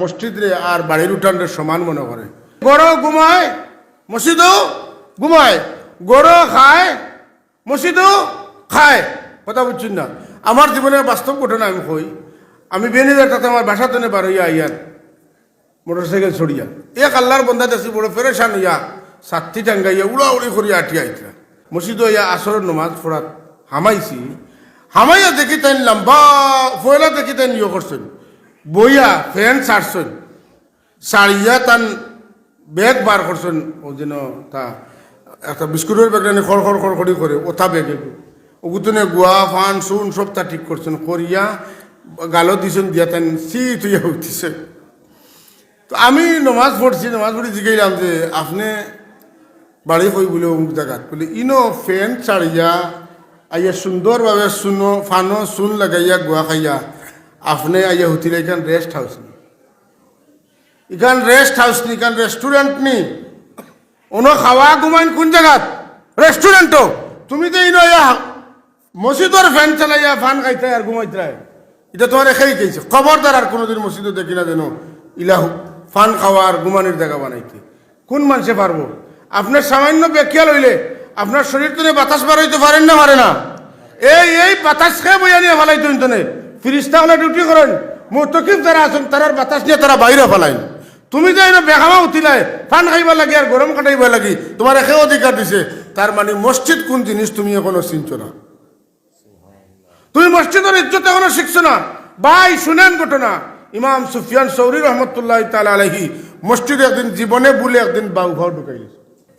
মসজিদরে আর বাড়ির উঠানরে সমান মনে করে। গড় ঘুমায়, মসজিদও ঘুমায়। গড় খায়, মসজিদও খায়। কথা বুঝছেন না? আমার জীবনের বাস্তব ঘটনা আমি কই। আমি বেনিদার তাতে আমার বাসা তনে বার হইয়া আইয়ার মোটরসাইকেল ছড়িয়া এক আল্লাহর বন্ধা দেখছি বড় ফেরেশান হইয়া সাতটি টাঙ্গাইয়া উড়া উড়ি করিয়া আটিয়া আইতরা। মসজিদ হইয়া আসরের নমাজ পড়াত হামাইছি। হামাইয়া দেখি তাই লম্বা, ফয়লা দেখি তাই ইয়ে করছেন। বইয়া ফ্যান ছাড়ছেন সারিয়া তান ব্যাগ বার করছেন, ও যেন তা একটা বিস্কুটের ব্যাগ টানি খড় খড় খড়খড়ি করে, ওথা ব্যাগে ওগুতনে গুয়া, ফান, সুন, সব তা ঠিক করছেন, করিয়া গালো দিছেন, দিয়া তাই সি তুইয়া উঠিছে। তো আমি নমাজ পড়ছি, নমাজ পড়ি জিগাইলাম যে আপনি বাড়ি হই বলে অমুক জায়গাত বলে, ইনো ফ্যান ছাড়িয়া আইয়া সুন্দরভাবে শুনো ফানো, সুন লাগাইয়া গুয়া খাইয়া আপনি আইয়া হুতিলে এখান রেস্ট হাউস নি। এখান রেস্ট হাউস নি, এখান রেস্টুরেন্ট নি। ওনো খাওয়া ঘুমাইন কোন জায়গাত? রেস্টুরেন্টও তুমি তো ইনো মসজিদর ফ্যান চালাইয়া ফান খাইতে আর ঘুমাইতে এটা তোমার এখাই কেছে। খবরদার আর কোনোদিন মসজিদও দেখি না যেন ইলাহ ফান খাওয়ার ঘুমানির জায়গা বানাইতে কোন মানুষে পারব? আপনার সামান্য ব্যাখ্যা লইলে আপনার শরীর তো বাতাস বার হইতে পারেন না, পারে না। এই এই বাতাস খেয়ে বইয়া নিয়ে ফেলাই তুই তনে ফিরিস্তা হলে ডিউটি করেন। মুতকিব যারা আছেন তারার বাতাস নিয়ে তারা বাইরে ফেলাইন তুমি যে এনে বেগামা উঠিলাই, ফান খাইবা লাগে আর গরম কাটাইবা লাগি তোমার একে অধিকার দিছে। তার মানে মসজিদ কোন জিনিস তুমি এখনও চিনছো না। তুমি মসজিদের ইজ্জত এখনও শিখছো না। ভাই শুনেন ঘটনা। ইমাম সুফিয়ান সৌরি রহমতুল্লাহ তালা আলহি মসজিদে একদিন জীবনে বলে একদিন বাউ ভাও ঢুকাই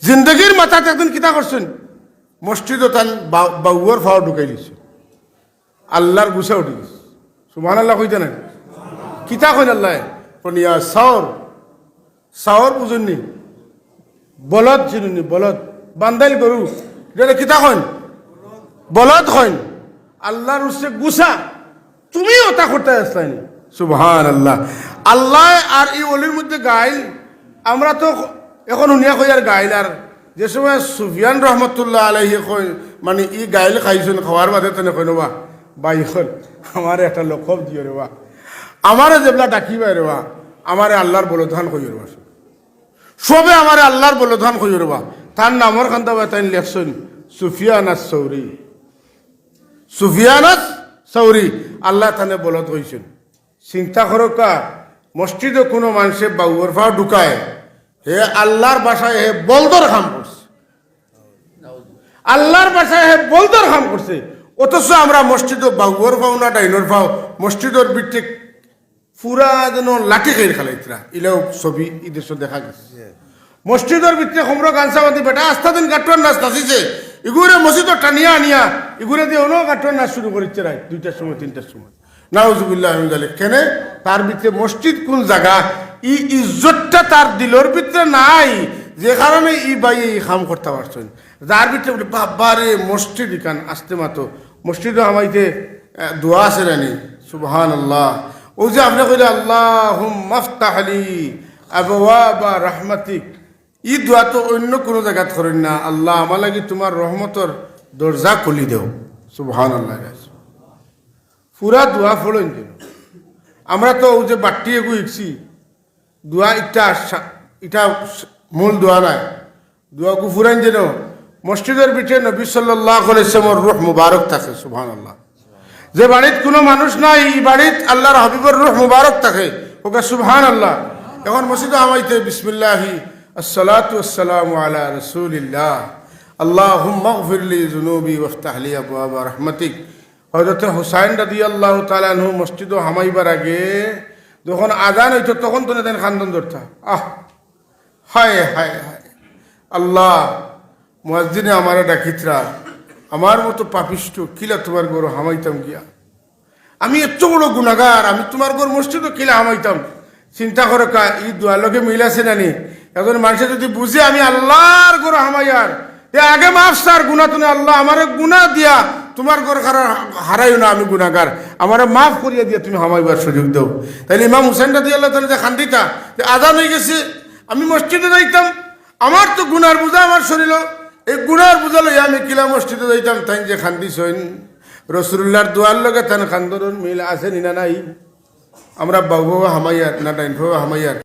জিন্দগির মাথাতে একদিন কিতা করছেন মসজিদও তান বাউর ফাও ঢুকাই দিছে। আল্লাহর গুছা উঠি গেছে। সুমান আল্লাহ কইতে না কিতা কইন আল্লাহ? সাওর। সাওর বুঝুননি। বলদ চিনুনি বলদ। বান্দাইল গরু। এটা কিতা কইন? বলদ কইন। আল্লাহর উসে গুছা। তুমি ওটা করতে আসলাইনি। সুবহান আল্লাহ আল্লাহ আর এই অলির মধ্যে গাইল। আমরা তো এখন শুনিয়া কই আর গাইল আর যে সময় সুফিয়ান রহমতুল্লাহ আলহি কই মানে ই গাইল খাইছেন, খাওয়ার বাদে তেনে কই নবা বাইখন আমার একটা লক্ষব দিও রে বা। আমারে যেগুলা ডাকিবা রে বা, আমারে আল্লাহর বলধান কই রে বা। সবে আমারে আল্লাহর বলধান কই রে বা। তার নামর খান্তা বা তাই লেখছেন সুফিয়ান আস সৌরি। সুফিয়ানাস সৌরি, আল্লাহ তানে বলত হয়েছেন চিন্তা করো কা, মসজিদে কোনো মানুষে বাউর ফাও ঢুকায়, হে আল্লাহর বাসায় হে বলদর খাম করছে। আল্লাহর বাসায় হে বলদর খাম করছে। অথচ আমরা মসজিদ বাউর ফাও না ডাইনর ফাও মসজিদর বিটে পুরা যেন লাঠি খেয়ে খেলাইতরা ইলেও ছবি ইদেশ দেখা গেছে। মসজিদের ভিতরে সমর গানসা বাঁধি বেটা আস্থা দিন কাটুয়ার নাচ নাচিছে। ইগুরে মসজিদ টানিয়া আনিয়া ইগুরে দিয়ে অন্য কাটুয়ার নাচ শুরু করেছে রায় দুইটার সময় তিনটার সময়। নাউজুবিল্লাহ কেনে? তার ভিতরে মসজিদ কোন জায়গা ই ইজ্জতটা তার দিলর ভিতরে নাই যে কারণে ই বাই এই কাম করতে পারছেন যার ভিতরে বাবারে মসজিদ ইকান আসতে মাতো মসজিদও আমাইতে দোয়া আছে রানি সুবহান আল্লাহ ও যে আপনি কইলে আল্লাহ মাফতাহলি আবওয়া বা রাহমাতিক। ই দোয়া তো অন্য কোনো জায়গাত করেন না। আল্লাহ আমার লাগি তোমার রহমতর দরজা খুলি দেও। সুবহান আল্লাহ পুরা দোয়া ফলন যেন আমরা তো ও যে বাট্টি এগু ইকছি দোয়া ইটা ইটা মূল দোয়া নাই। দোয়া গু ফুরান যেন মসজিদের পিঠে নবী সাল্লাহ আলাইসলামর রুহ মুবারক থাকে সুবহান আল্লাহ যে বাড়িত কোনো মানুষ নাই, এই বাড়িত আল্লাহর হাবিবর রুহ মুবারক থাকে। ওকে সুবহান আল্লাহ এখন মসজিদে আমাইতে বিসমিল্লাহি, আসসালাতু আসসালামু আলা রাসূলিল্লাহ। আল্লাহুম্মা গফিরলি যুনুবি ওয়াফতাহলি আবওয়াবা রাহমাতিক। হযরত হুসাইন রাদিয়াল্লাহু তাআলা আনহু মসজিদে হামাইবার আগে যখন আজান হইতো, তখন তো দেন খান্দন ধরতা। আহ, হায় হায় হায়। আল্লাহ মুয়াজ্জিনে আমারে ডাকিতরা, আমার মতো পাপিষ্ট কিলা তোমার গরু হামাইতাম গিয়া? আমি এত বড় গুণাগার আমি তোমার ঘর মসজিদও কিলা হামাইতাম? চিন্তা করো কা ই দোয়ার লোকে মিলাছে নানি এখন মানুষে যদি বুঝে আমি আল্লাহর ঘর হামাইয়ার আগে মাফ স্যার গুণা তুমি আল্লাহ আমার গুণা দিয়া, তোমার ঘর হারাইও না আমি গুণাগার আমার মাফ করিয়া দিয়া তুমি হামাইবার সুযোগ দাও। তাইলে ইমাম হুসেন রাদি আল্লাহ তাহলে খান্দিতা আদান হয়ে গেছে, আমি মসজিদে যাইতাম, আমার তো গুনার বোঝা আমার শরীর এই গুণার বুঝা লই আমি কিলা মসজিদে যাইতাম, তাই যে খান্দিস রসুল্লার দোয়ার লগে তান খান্দর মিল আছে নিনা নাই? আমরা বাবু হামাইয়ার না ডাইন হামাইয়ার